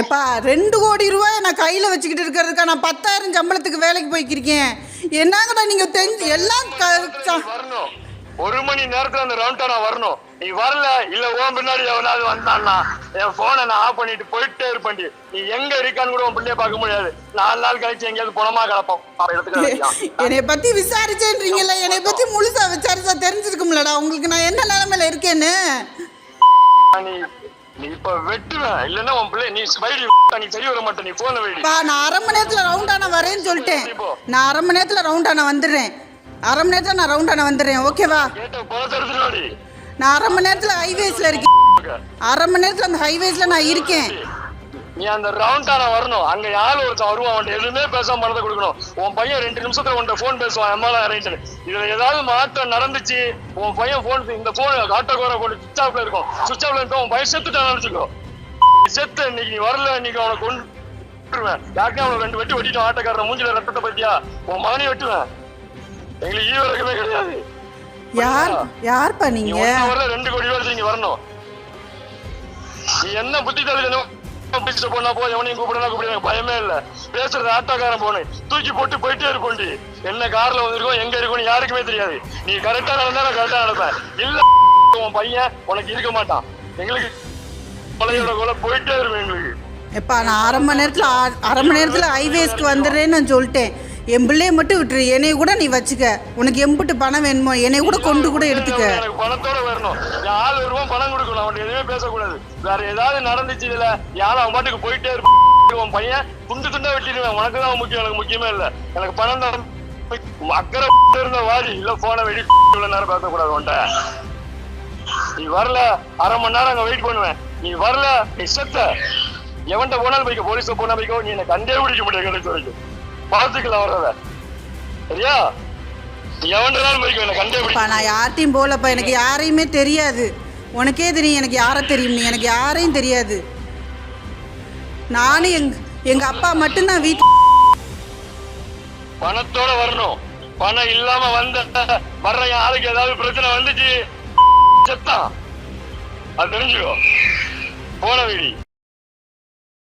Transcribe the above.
எப்பா ரெண்டு கோடி ரூபாய் நான் கையில் வச்சுக்கிட்டு இருக்கிறதுக்கா நான் பத்தாயிரம் சம்பளத்துக்கு வேலைக்கு போய்க்கிருக்கேன். என்னங்கடா நீங்கள் தெரிஞ்சு எல்லாம் வரணும். ஒரு மணி நேரத்துல அந்த ரவுண்டா நான் வரணும். நீ வரல இல்ல உன் பின்னாடி எவனாவது வந்தான்னா என் போனை நான் ஆஃப் பண்ணிட்டு போயிட்டே இருப்பேன்டி நீ எங்க இருக்கான்னு கூட உன் பிள்ளைய பார்க்க முடியாது. நாலு நாள் கழிச்சு எங்கேயாவது பணமா வைக்கலாம். என்னை பற்றி விசாரிச்சேன்றீங்கல்ல என்னை பற்றி முழுசா விசாரிச்சா தெரிஞ்சிருக்கும்லடா. உங்களுக்கு நான் என்ன இருக்கேன்னு நீ நீ இப்ப வெட்டுவேன் இல்லன்னா உன் பிள்ளை நீ வைடி நீ சரி வர மாட்டே நீ போன வைடி. பா நான் அரை மணி நேரத்தில் ரவுண்டான வரேன்னு சொல்லிட்டேன். நான் அரை மணி நேரத்தில் ரவுண்டான வந்துடுறேன். அரை மணி நேரத்தில் நான் ரவுண்டான வந்துடுறேன். ஓகேவா நான் அரை மணி நேரத்தில் ஹைவேஸில் இருக்கேன். அரை மணி நேரத்தில் அந்த ஹைவேஸில் நான் இருக்கேன். நீ அந்த ரவுண்டான வரணும். அங்க யாரு ஒருத்தன் வருவான் அவன் எதுவுமே பேசாம பணத்தை கொடுக்கணும். உன் பையன் ரெண்டு நிமிஷத்துல உன்ட்ட போன் பேசுவான். எம்மால இறங்கிட்டு இதுல ஏதாவது மாற்றம் நடந்துச்சு? உன் பையன் போன் இந்த போன் ஆட்டோக்கார போன் சுவிச் ஆஃப்ல இருக்கும். சுவிச் ஆஃப்ல இருக்கும் உன் பையன் செத்துட்டான் நினைச்சுக்கோ. செத்து இன்னைக்கு நீ வரல இன்னைக்கு அவனை கொண்டுருவேன் யாருக்கே அவனை ரெண்டு வெட்டி வெட்டிட்டான் ஆட்டோக்காரன் மூஞ்சில ரத்தத்தை பத்தியா? உன் மகனை வெட்டுவேன். எங்களுக்கு ஈ வரைக்குமே கிடையாது. யார் யார்ப்பா நீங்க? ரெண்டு கோடி ரூபாய் இங்க வரணும். நீ என்ன புத்தி தள்ளுதனும் பேசிட்டு போனா போ எவனையும் கூப்பிடனா கூப்பிடுங்க பயமே இல்ல. பேசுறது ஆட்டோக்காரன் போனு தூக்கி போட்டு போயிட்டே இருக்கோண்டி என்ன கார்ல வந்திருக்கோம் எங்க இருக்கும்னு யாருக்குமே தெரியாது. நீ கரெக்டா நடந்தா நான் கரெக்டா நடப்பேன். இல்ல உன் பையன் உனக்கு இருக்க மாட்டான். எங்களுக்கு கொலையோட கொலை போயிட்டே இருக்கும் எங்களுக்கு. எப்பா நான் அரை மணி நேரத்தில் அரை மணி நேரத்தில் ஹைவேஸ்க்கு வந்துடுறேன்னு நான் சொல்லிட்டேன். என் பிள்ளைய மட்டும் விட்டுரு. என்னைய கூட நீ வச்சுக்க. உனக்கு எம்புட்டு பணம் வேணுமோ? என்னைய கூட கொண்டு கூட எடுத்துக்க. எனக்கு பணத்தோட வரணும். ஆள் வருவோம் பணம் கொடுக்கணும். அவன் எதுவுமே பேசக்கூடாது. வேற ஏதாவது நடந்துச்சு இதுல யாரும் அவன் பாட்டுக்கு போயிட்டே இருப்பான் உன் பையன் துண்டு துண்டா வெட்டிடுவேன். உனக்கு தான் முக்கியம். எனக்கு முக்கியமே இல்ல. எனக்கு பணம் தான் அக்கறை இருந்த வாடி. இல்ல போன வெடி இவ்வளவு நேரம் பேசக்கூடாது உன்ட்ட நீ வரல. அரை மணி நேரம் அங்க வெயிட் பண்ணுவேன். நீ வரல. நீ செத்த. எவன்கிட்ட போனாலும் போய்க்க. போலீஸ் போனா போய்க்கோ. நீ என்ன கண்டே பிடிக்க முடியாது கிடைச்ச வரைக்கும் பார்த்துக்கலாம் வர்றத சரியா? நான் யார்ட்டையும் போகலப்பா எனக்கு யாரையுமே தெரியாது. உனக்கே தெரியும் எனக்கு யாரை தெரியும் நீ எனக்கு யாரையும் தெரியாது. நானும் எங் எங்கள் அப்பா மட்டும்தான் வீட்டு பணத்தோட வரணும். பணம் இல்லாம வந்த வர்ற யாருக்கு ஏதாவது பிரச்சனை வந்துச்சு செத்தான் அது தெரிஞ்சுக்கோ. போன வீடி.